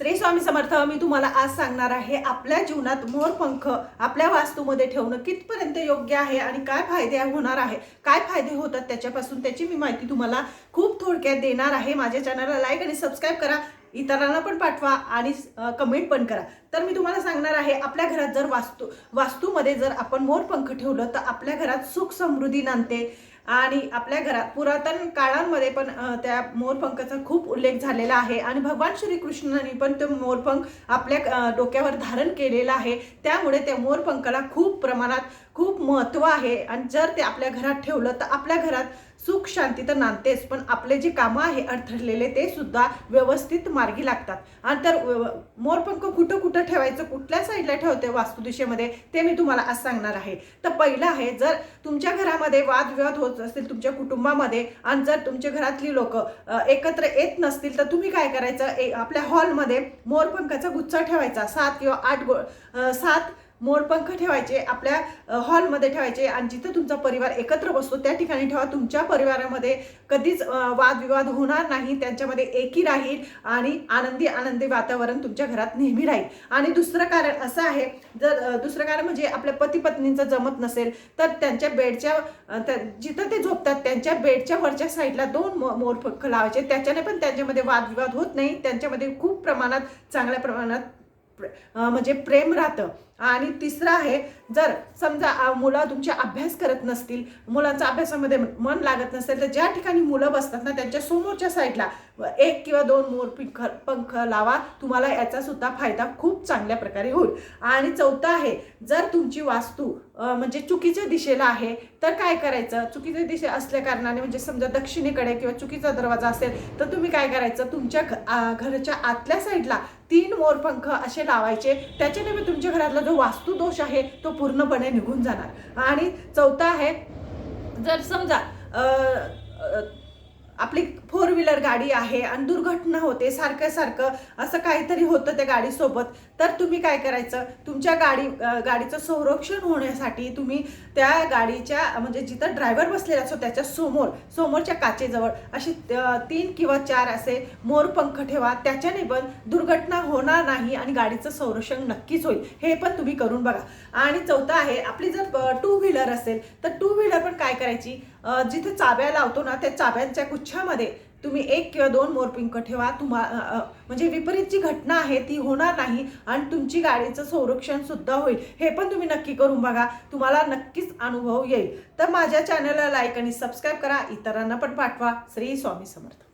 श्री स्वामी समर्थ मी तुम्हाला आज सांगणार आहे आपल्या जीवनात मोरपंख आपल्या वास्तूमध्ये ठेवणं कितपर्यंत योग्य आहे आणि काय फायदे होणार आहे? काय फायदे होतात त्याच्यापासून त्याची मी माहिती तुम्हाला खूप थोडक्यात देणार आहे. माझ्या चॅनलला लाईक आणि सबस्क्राईब करा इतरांना पण पाठवा आणि कमेंट पण करा. तर मी तुम्हाला सांगणार आहे आपल्या घरात जर वास्तू वास्तूमध्ये जर आपण मोरपंख ठेवलं तर आपल्या घरात सुख समृद्धी नांदते. आणि आपल्या घरात पुरातन काळांमध्ये पण त्या मोरपंखाचा खूप उल्लेख झालेला आहे. आणि भगवान श्रीकृष्णाने पण तो मोरपंख आपल्या डोक्यावर धारण केलेला आहे. त्यामुळे त्या मोरपंखाला खूप प्रमाणात खूप महत्त्व आहे. आणि जर ते आपल्या घरात ठेवलं तर आपल्या घरात सुख शांती तर नांदतेच पण आपले जे कामं आहे अडथळलेले ते सुद्धा व्यवस्थित मार्गी लागतात. आणि तर मोरपंख कुठं कुठं ठेवायचं कुठल्या साईडला ठेवते वास्तुदिशेमध्ये ते मी तुम्हाला आज सांगणार आहे. तर पहिलं आहे जर तुमच्या घरामध्ये वादविवाद होत असतील तुमच्या कुटुंबामध्ये आणि जर तुमच्या घरातली लोक एकत्र येत नसतील तर तुम्ही काय करायचं ए- आपल्या हॉलमध्ये मोरपंखाचा गुच्छा ठेवायचा सात किंवा आठ गो सात मोरपंख ठेवायचे आपल्या हॉलमध्ये ठेवायचे आणि जिथं तुमचा परिवार एकत्र बसतो त्या ठिकाणी ठेवा. तुमच्या परिवारामध्ये कधीच वादविवाद होणार नाही त्यांच्यामध्ये एकी राहील आणि आनंदी आनंदी वातावरण तुमच्या घरात नेहमी राहील. आणि दुसरं कारण असं आहे जर दुसरं कारण म्हणजे आपल्या पती पत्नींचं जमत नसेल तर त्यांच्या बेडच्या त्या- जिथं ते झोपतात त्यांच्या बेडच्या वरच्या साईडला दोन मो- मोरपंख लावायचे. त्याच्याने पण त्यांच्यामध्ये वादविवाद होत नाही त्यांच्यामध्ये खूप प्रमाणात चांगल्या प्रमाणात म्हणजे प्रेम राहतं. आणि तिसरं आहे जर समजा मुलं तुमचे अभ्यास करत नसतील मुलांचा अभ्यासामध्ये मन लागत नसेल तर ज्या ठिकाणी मुलं बसतात ना त्यांच्या समोरच्या साईडला एक किंवा दोन मोर पंख पंख लावा तुम्हाला याचा सुद्धा फायदा खूप चांगल्या प्रकारे होईल. आणि चौथं आहे जर तुमची वास्तू म्हणजे चुकीच्या दिशेला आहे तर काय करायचं? चुकीच्या दिशे असल्या कारणाने म्हणजे समजा दक्षिणेकडे किंवा चुकीचा दरवाजा असेल तर तुम्ही काय करायचं? तुमच्या घ- घरच्या घराच्या आतल्या साईडला तीन मोरपंख असे लावायचे त्याच्याने तुमच्या घरातला जो जो वास्तुदोष आहे तो पूर्णपणे निघून जाणार. आणि चौथा आहे जर समजा आपली फोर व्हीलर गाडी आहे आणि दुर्घटना होते सारखं सारखं असं काहीतरी होतं त्या गाडीसोबत. तर तुम्ही काय करायचं? तुमच्या गाडी गाडीचं संरक्षण होण्यासाठी तुम्ही त्या गाडीच्या म्हणजे जिथं ड्रायव्हर बसलेला असतो त्याच्यासमोर समोरच्या काचेजवळ अशी तीन किंवा चार असे मोरपंख ठेवा. त्याच्याने पण दुर्घटना होणार नाही आणि गाडीचं संरक्षण नक्कीच होईल. हे पण तुम्ही करून बघा. आणि चौथं आहे आपली जर टू व्हीलर असेल तर टू व्हीलर पण काय करायची? जिथे चाब्या लावतो ना त्या चाब्यांच्या गुच्छामध्ये तुम्ही एक किंवा दोन मोरपिंक ठेवा. तुम्हा म्हणजे विपरीत जी घटना आहे ती होणार नाही आणि तुमची गाडीचं संरक्षण सुद्धा होईल. हे पण तुम्ही नक्की करून बघा. तुम्हाला नक्कीच अनुभव येईल. तर माझ्या चॅनलला लाईक आणि सबस्क्राईब करा. इतरांना पण पाठवा. श्री स्वामी समर्थ.